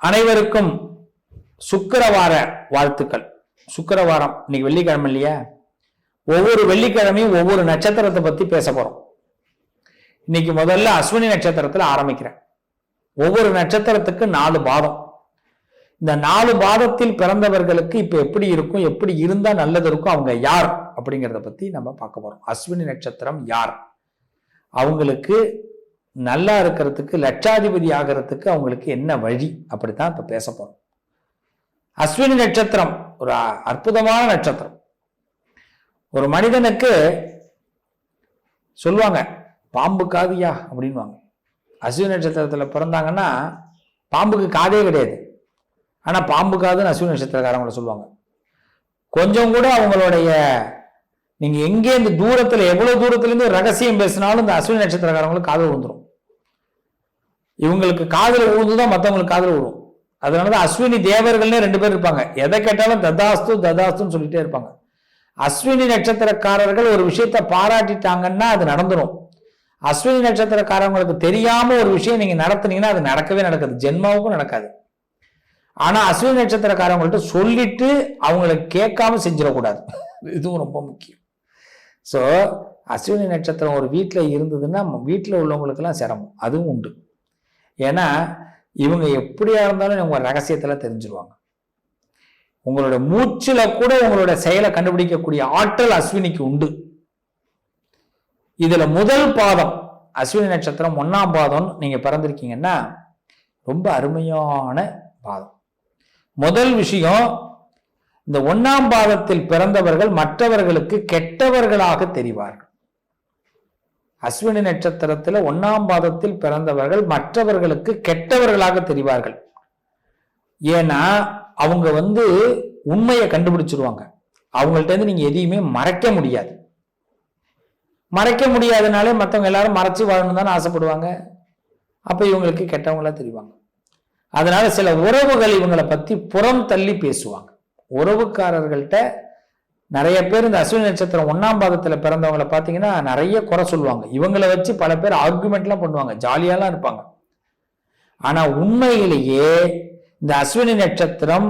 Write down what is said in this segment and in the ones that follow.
அனைவருக்கும் சுக்கிரவார வாழ்த்துக்கள். சுக்கிரவாரம் இன்னைக்கு வெள்ளிக்கிழமை இல்லையா? ஒவ்வொரு வெள்ளிக்கிழமையும் ஒவ்வொரு நட்சத்திரத்தை பத்தி பேச போறோம். இன்னைக்கு முதல்ல அஸ்வினி நட்சத்திரத்துல ஆரம்பிக்கிறேன். ஒவ்வொரு நட்சத்திரத்துக்கு நாலு பாதம். இந்த நாலு பாதத்தில் பிறந்தவர்களுக்கு இப்ப எப்படி இருக்கும் எப்படி இருந்தா நல்லது இருக்கும் அவங்க யார் அப்படிங்கிறத பத்தி நம்ம பார்க்க போறோம். அஸ்வினி நட்சத்திரம் யார்? அவங்களுக்கு நல்லா இருக்கிறதுக்கு லட்சாதிபதி ஆகிறதுக்கு அவங்களுக்கு என்ன வழி? அப்படித்தான் இப்போ பேச போறோம். அஸ்வினி நட்சத்திரம் ஒரு அற்புதமான நட்சத்திரம். ஒரு மனிதனுக்கு சொல்லுவாங்க பாம்பு காதியா அப்படின்வாங்க அஸ்வினி நட்சத்திரத்தில் பிறந்தாங்கன்னா பாம்புக்கு காதே கிடையாது. ஆனா பாம்பு காதுன்னு அஸ்வினி நட்சத்திரக்காரங்களை சொல்லுவாங்க. கொஞ்சம் கூட அவங்களுடைய நீங்கள் எங்கே இந்த எவ்வளோ தூரத்துலேருந்து ரகசியம் பேசினாலும் இந்த அஸ்வினி நட்சத்திரக்காரங்களுக்கு காதல் வந்துடும் இவங்களுக்கு காதல் விழுந்துதான் மற்றவங்களுக்கு காதல் விழும் அதனாலதான் அஸ்வினி தேவர்கள்னே ரெண்டு பேர் இருப்பாங்க. எதை கேட்டாலும் ததாஸ்து ததாஸ்துன்னு சொல்லிட்டே இருப்பாங்க. அஸ்வினி நட்சத்திரக்காரர்கள் ஒரு விஷயத்தை பாராட்டிட்டாங்கன்னா அது நடந்துடும் அஸ்வினி நட்சத்திரக்காரங்களுக்கு தெரியாம ஒரு விஷயம் நீங்க நடத்துனீங்கன்னா அது நடக்கவே நடக்காது. ஜென்மாவுக்கும் நடக்காது. ஆனா அஸ்வினி நட்சத்திரக்காரங்கள்ட்ட சொல்லிட்டு அவங்கள கேட்காம செஞ்சிடக்கூடாது. இதுவும் ரொம்ப முக்கியம். ஸோ அஸ்வினி நட்சத்திரம் ஒரு வீட்டில் இருந்ததுன்னா வீட்டில் உள்ளவங்களுக்கெல்லாம் சிரமம். அதுவும் உண்டு. ஏன்னா இவங்க எப்படியா இருந்தாலும் உங்க ரகசியத்தில் தெரிஞ்சிருவாங்க. உங்களோட மூச்சில் கூட உங்களோட செயலை கண்டுபிடிக்கக்கூடிய ஆற்றல் அஸ்வினிக்கு உண்டு. இதில் முதல் பாதம் அஸ்வினி நட்சத்திரம் ஒன்றாம் பாதம் நீங்கள் பிறந்திருக்கீங்கன்னா ரொம்ப அருமையான பாதம். முதல் விஷயம் இந்த ஒன்றாம் பாதத்தில் பிறந்தவர்கள் மற்றவர்களுக்கு கெட்டவர்களாக தெரிவார்கள். அஸ்வினி நட்சத்திரத்தில் ஒன்னாம் பாதத்தில் பிறந்தவர்கள் மற்றவர்களுக்கு கெட்டவர்களாக தெரிவார்கள். ஏன்னா அவங்க வந்து உண்மையை கண்டுபிடிச்சிருவாங்க. அவங்கள்ட்ட இருந்து நீங்க எதையுமே மறைக்க முடியாது. மறைக்க முடியாதனாலே மற்றவங்க எல்லாரும் மறைச்சு வாழணும் தானே ஆசைப்படுவாங்க. அப்ப இவங்களுக்கு கெட்டவங்களா தெரிவாங்க. அதனால சில உறவுகள் இவங்களை பத்தி புறம் தள்ளி பேசுவாங்க. உறவுக்காரர்கள்ட்ட நிறைய பேர் இந்த அஸ்வினி நட்சத்திரம் ஒன்னாம் பாகத்தில் பிறந்தவங்கள பார்த்தீங்கன்னா நிறைய குறை சொல்லுவாங்க. இவங்களை வச்சு பல பேர் ஆர்குமெண்ட்லாம் பண்ணுவாங்க. ஜாலியாலாம் இருப்பாங்க. ஆனால் உண்மையிலேயே இந்த அஸ்வினி நட்சத்திரம்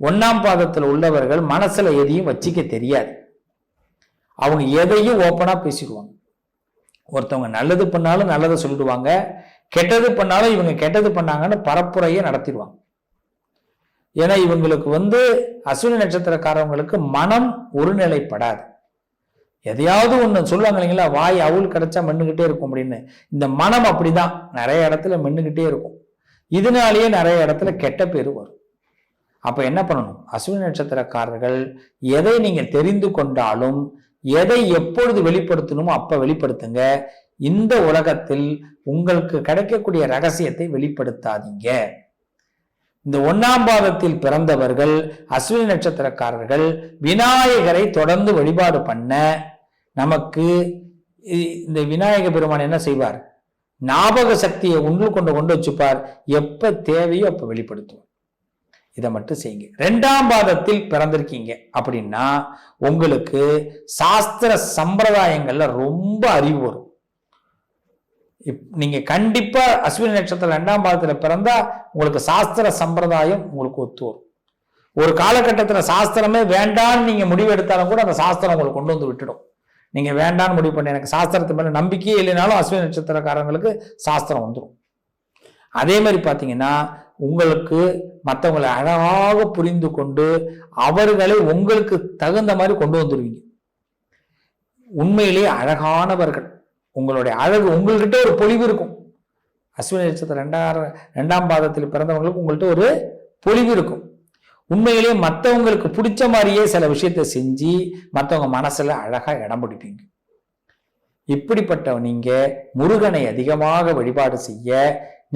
ஒன்னாம் பாதத்தில் உள்ளவர்கள் மனசில் எதையும் வச்சிக்க தெரியாது. அவங்க எதையும் ஓப்பனாக பேசிடுவாங்க. ஒருத்தவங்க நல்லது பண்ணாலும் நல்லதை சொல்லிடுவாங்க. கெட்டது பண்ணாலும் இவங்க கெட்டது பண்ணாங்கன்னு பரப்புரையை நடத்திடுவாங்க. ஏன்னா இவங்களுக்கு வந்து அஸ்வினி நட்சத்திரக்காரவங்களுக்கு மனம் ஒருநிலைப்படாது. எதையாவது ஒன்று சொல்லுவாங்க இல்லைங்களா? வாய் அவுள் கிடைச்சா மென்னுகிட்டே இருக்கும் அப்படின்னு. இந்த மனம் அப்படிதான். நிறைய இடத்துல மென்னுகிட்டே இருக்கும். இதனாலேயே நிறைய இடத்துல கெட்ட பேர் வரும். அப்போ என்ன பண்ணணும்? அஸ்வினி நட்சத்திரக்காரர்கள் எதை நீங்கள் தெரிந்து கொண்டாலும் எதை எப்பொழுது வெளிப்படுத்தணுமோ அப்போ வெளிப்படுத்துங்க. இந்த உலகத்தில் உங்களுக்கு கிடைக்கக்கூடிய ரகசியத்தை வெளிப்படுத்தாதீங்க. இந்த ஒன்னாம் பாதத்தில் பிறந்தவர்கள் அஸ்வினி நட்சத்திரக்காரர்கள் விநாயகரை தொடர்ந்து வழிபாடு பண்ண நமக்கு இந்த விநாயக பெருமான் என்ன செய்வார்? ஞாபக சக்தியை உண்டு கொண்டு கொண்டு வச்சுப்பார். எப்ப தேவையோ அப்ப வெளிப்படுத்துவார். இதை மட்டும் செய்யுங்க. ரெண்டாம் பாதத்தில் பிறந்திருக்கீங்க அப்படின்னா உங்களுக்கு சாஸ்திர சம்பிரதாயங்கள்ல ரொம்ப அறிவு வரும். இப்- நீங்கள் கண்டிப்பாக அஸ்வினி நட்சத்திரம் ரெண்டாம் பாதத்தில் பிறந்தால் உங்களுக்கு சாஸ்திர சம்பிரதாயம் உங்களுக்கு ஒத்து வரும். ஒரு காலகட்டத்தில் சாஸ்திரமே வேண்டான்னு நீங்கள் முடிவு எடுத்தாலும் கூட அந்த சாஸ்திரம் உங்களுக்கு கொண்டு வந்து விட்டுடும். நீங்கள் வேண்டான்னு முடிவு பண்ணி எனக்கு சாஸ்திரத்து மேலே நம்பிக்கையே இல்லைனாலும் அஸ்வினி நட்சத்திரக்காரங்களுக்கு சாஸ்திரம் வந்துடும் அதே மாதிரி பார்த்தீங்கன்னா உங்களுக்கு மற்றவங்களை அழகாக புரிந்து கொண்டு அவர்களை உங்களுக்கு தகுந்த மாதிரி கொண்டு வந்துடுவீங்க உண்மையிலேயே அழகானவர்கள். உங்களுடைய அழகு உங்கள்கிட்ட ஒரு பொலிவு இருக்கும். அஸ்வினி நட்சத்திரம் ரெண்டாயிரம் ரெண்டாம் பாதத்தில் பிறந்தவங்களுக்கு உங்கள்கிட்ட ஒரு பொலிவு இருக்கும். உண்மையிலேயே மற்றவங்களுக்கு பிடிச்ச மாதிரியே சில விஷயத்தை செஞ்சு மற்றவங்க மனசில் அழகாக இடம் பிடிப்பீங்க. இப்படிப்பட்ட நீங்கள் முருகனை அதிகமாக வழிபாடு செய்ய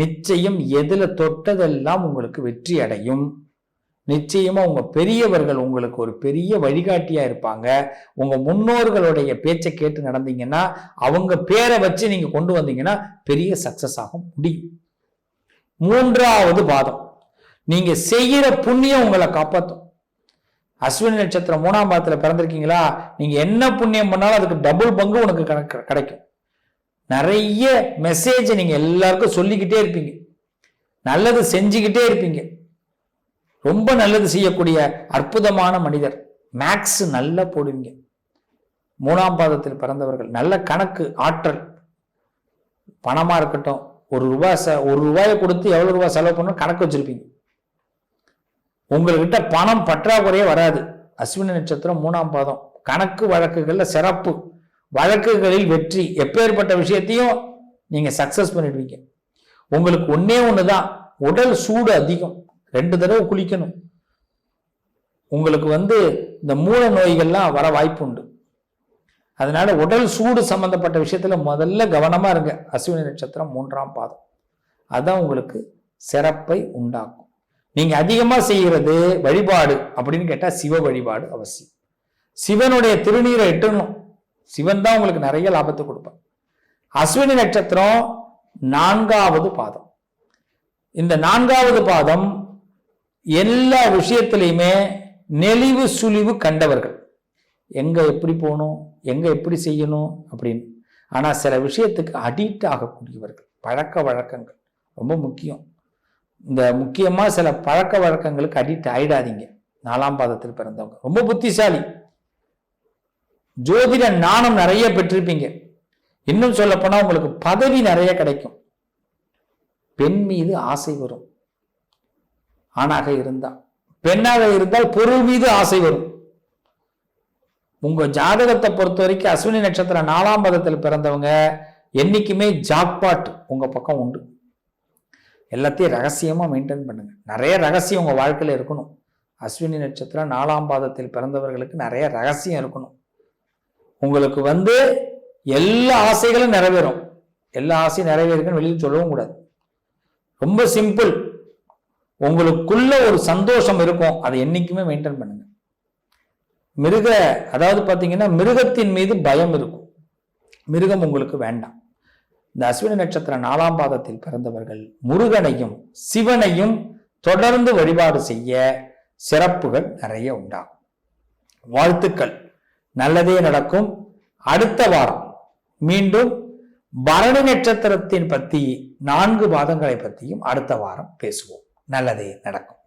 நிச்சயம் எதில் தொட்டதெல்லாம் உங்களுக்கு வெற்றி அடையும். நிச்சயமா உங்க பெரியவர்கள் உங்களுக்கு ஒரு பெரிய வழிகாட்டியா இருப்பாங்க. உங்க முன்னோர்களுடைய பேச்சை கேட்டு நடந்தீங்கன்னா அவங்க பேரை வச்சு நீங்க கொண்டு வந்தீங்கன்னா பெரிய சக்சஸ் ஆக முடியும். மூன்றாவது பாதம். நீங்க செய்கிற புண்ணியம் உங்களை காப்பாற்றும் அஸ்வினி நட்சத்திரம் மூணாம் பாதத்தில் பிறந்திருக்கீங்களா? நீங்க என்ன புண்ணியம் பண்ணாலும் அதுக்கு டபுள் பங்கு உனக்கு கணக்கு- கிடைக்கும். நிறைய மெசேஜை நீங்க எல்லாருக்கும் சொல்லிக்கிட்டே இருப்பீங்க. நல்லது செஞ்சுக்கிட்டே இருப்பீங்க. ரொம்ப நல்லது செய்யக்கூடிய அற்புதமான மனிதர். மேக்ஸ் நல்லா போடுவீங்க. மூணாம் பாதத்தில் பிறந்தவர்கள் நல்ல கணக்கு ஆற்றல். பணமா இருக்கட்டும் ஒரு ரூபாய் ச ஒரு ரூபாயை கொடுத்து எவ்வளவு ரூபாய் செலவு பண்ணணும்? கணக்கு வச்சிருப்பீங்க. உங்கள்கிட்ட பணம் பற்றாக்குறையே வராது. அஸ்வினி நட்சத்திரம் மூணாம் பாதம். கணக்கு வழக்குகளில் சிறப்பு. வழக்குகளில் வெற்றி. எப்பேற்பட்ட விஷயத்தையும் நீங்கள் சக்ஸஸ் பண்ணிடுவீங்க. உங்களுக்கு ஒன்றே ஒன்று தான் உடல் சூடு அதிகம். ரெண்டு தடவை குளிக்கணும். உங்களுக்கு வந்து இந்த மூல நோய்கள்லாம் வர வாய்ப்பு உண்டு அதனால உடல் சூடு சம்பந்தப்பட்ட விஷயத்துல முதல்ல கவனமா இருங்க. அஸ்வினி நட்சத்திரம் மூன்றாம் பாதம். அதான் உங்களுக்கு சிறப்பை உண்டாக்கும். நீங்க அதிகமா செய்கிறது வழிபாடு அப்படின்னு கேட்டா சிவ வழிபாடு அவசியம். சிவனுடைய திருநீரை எட்டணும். சிவன் தான் உங்களுக்கு நிறைய லாபத்தை கொடுப்பான் அஸ்வினி நட்சத்திரம் நான்காவது பாதம். இந்த நான்காவது பாதம் எல்லா விஷயத்திலையுமே நெளிவு சுழிவு கண்டவர்கள். எங்கே எப்படி போகணும் எங்கே எப்படி செய்யணும் அப்படின்னு. ஆனால் சில விஷயத்துக்கு அடிக்ட் ஆகக்கூடியவர்கள் பழக்க வழக்கங்கள் ரொம்ப முக்கியம். இந்த முக்கியமாக சில பழக்க வழக்கங்களுக்கு அடிக்ட் ஆயிடாதீங்க. நாலாம் பாதத்தில் பிறந்தவங்க. ரொம்ப புத்திசாலி. ஜோதிட நாணம் நிறைய பெற்றிருப்பீங்க. இன்னும் சொல்லப்போனால் உங்களுக்கு பதவி நிறைய கிடைக்கும். பெண் மீது ஆசை வரும். ஆணாக இருந்தால் பெண்ணாக இருந்தால் பொருள் மீது ஆசை வரும். உங்க ஜாதகத்தை பொறுத்த வரைக்கும் அஸ்வினி நட்சத்திரம் நாலாம் பதத்தில் பிறந்தவங்க என்னைக்குமே ஜாக்பாட் உங்க பக்கம் உண்டு. எல்லாத்தையும் ரகசியமா மெயின்டைன் பண்ணுங்க. நிறைய ரகசியம் உங்க வாழ்க்கையில இருக்கணும். அஸ்வினி நட்சத்திரம் நாலாம் பாதத்தில் பிறந்தவர்களுக்கு நிறைய ரகசியம் இருக்கணும். உங்களுக்கு வந்து எல்லா ஆசைகளும் நிறைவேறும். எல்லா ஆசையும் நிறைவேறுக்குன்னு வெளியில் சொல்லவும் கூடாது. ரொம்ப சிம்பிள் உங்களுக்குள்ள ஒரு சந்தோஷம் இருக்கும் அதை என்றைக்குமே மெயின்டைன் பண்ணுங்க. மிருக அதாவது பார்த்தீங்கன்னா மிருகத்தின் மீது பயம் இருக்கும். மிருகம் உங்களுக்கு வேண்டாம். இந்த அஸ்வினி நட்சத்திர நாலாம் பாதத்தில் பிறந்தவர்கள் முருகனையும் சிவனையும் தொடர்ந்து வழிபாடு செய்ய சிறப்புகள் நிறைய உண்டாகும். வாழ்த்துக்கள். நல்லதே நடக்கும். அடுத்த வாரம் மீண்டும் பரணி நட்சத்திரத்தின் பத்தி நான்கு பாதங்களை பற்றியும் அடுத்த வாரம் பேசுவோம். நல்லதே நடக்கும்.